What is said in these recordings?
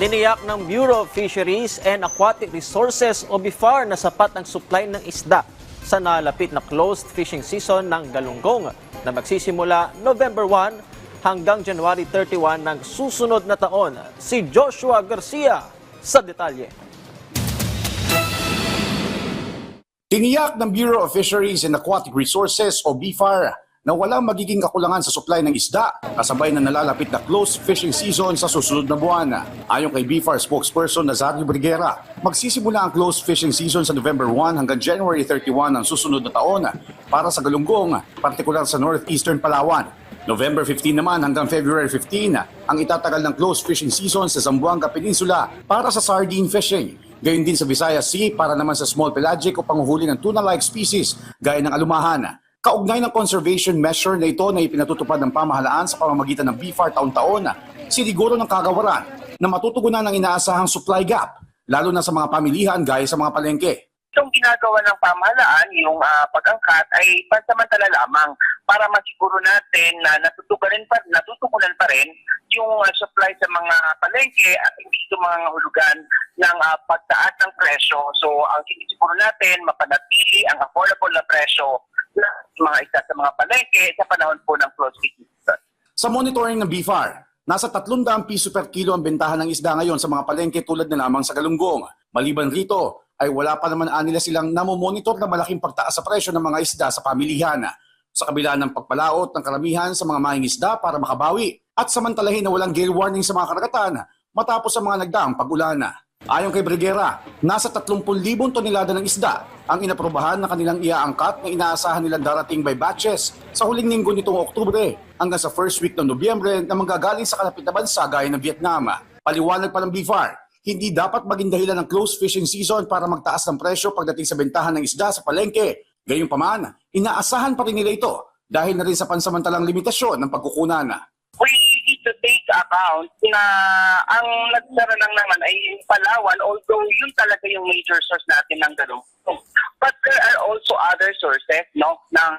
Niniyak ng Bureau of Fisheries and Aquatic Resources o BIFAR na sapat ang supply ng isda sa nalapit na closed fishing season ng Galunggong na magsisimula November 1 hanggang January 31 ng susunod na taon. Si Joshua Garcia sa detalye. Tiniyak ng Bureau of Fisheries and Aquatic Resources o BFAR na walang magiging kakulangan sa supply ng isda kasabay na nalalapit na closed fishing season sa susunod na buwan. Ayon kay BFAR spokesperson Nazario Briguera, magsisimula ang closed fishing season sa November 1 hanggang January 31 ng susunod na taon para sa galunggong, partikular sa northeastern Palawan. November 15 naman hanggang February 15 ang itatagal ng closed fishing season sa Zamboanga Peninsula para sa sardine fishing. Gayon din sa Visayas Sea para naman sa small pelagic o panguhuli ng tuna-like species gaya ng alumahan. Kaugnay ng conservation measure na ito na ipinatutupad ng pamahalaan sa pamamagitan ng BFAR taon-taon, siniguro ng kagawaran na matutugunan ang inaasahang supply gap, lalo na sa mga pamilihan gaya sa mga palengke. Itong ginagawa ng pamahalaan, yung ah, pag-angkat ay pansamantala lamang para masiguro natin na natutugunan pa, natutugunan pa rin yung ah, supply sa mga palengke at hindi ito mga hulugan ng ah, pagtaas ng presyo. So ang sinisiguro natin, mapanatili ang affordable na presyo mga isa sa mga palengke sa panahon po ng close season. Sa monitoring ng BFAR, nasa 300 piso per kilo ang bentahan ng isda ngayon sa mga palengke tulad na lamang sa Galunggong. Maliban rito, ay wala pa naman anila silang namomonitor na malaking pagtaas sa presyo ng mga isda sa pamilihan. Sa kabila ng pagpalaot ng karamihan sa mga maing isda para makabawi at samantalahin na walang gale warning sa mga karagatan matapos ang mga nagdaang pag-ulan. Ayon kay Brigera, nasa 30,000 tonelada ng isda ang inaprobahan na kanilang iaangkat na inaasahan nilang darating by batches sa huling linggo nitong Oktubre hanggang sa first week ng Nobyembre na manggagaling sa kalapit na bansa gaya ng Vietnam. Paliwanag pa ng BFAR, hindi dapat maging dahilan ng close fishing season para magtaas ng presyo pagdating sa bentahan ng isda sa palengke. Gayunpaman, inaasahan pa rin nila ito dahil na rin sa pansamantalang limitasyon ng pagkukunan. we need to take account na ang nagsara lang naman ay yung Palawan, although yun talaga yung major source natin ng ganun. But there are also other sources, no, ng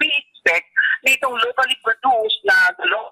we expect na itong locally produced na galong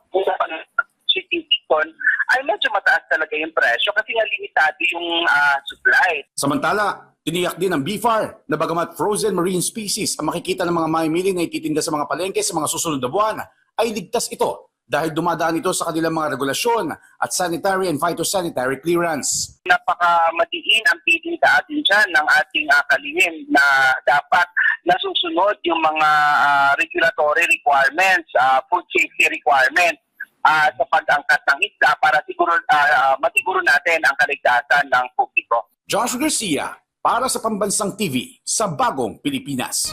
season ay medyo mataas talaga yung presyo kasi nga limitado yung ah, supply. Samantala, tiniyak din ng BFAR na bagamat frozen marine species ang makikita ng mga mamimili na ititinda sa mga palengke sa mga susunod na buwan, ay ligtas ito dahil dumadaan ito sa kanilang mga regulasyon at sanitary and phytosanitary clearance. napakamadiin ang pili sa atin dyan ng ating uh, kalihim na dapat nasusunod yung mga ah, regulatory requirements, ah, food safety requirements ah, sa pag-angkat ng isda para siguro ah, ah, masiguro natin ang kaligtasan ng publiko. Josh Garcia para sa Pambansang TV sa Bagong Pilipinas.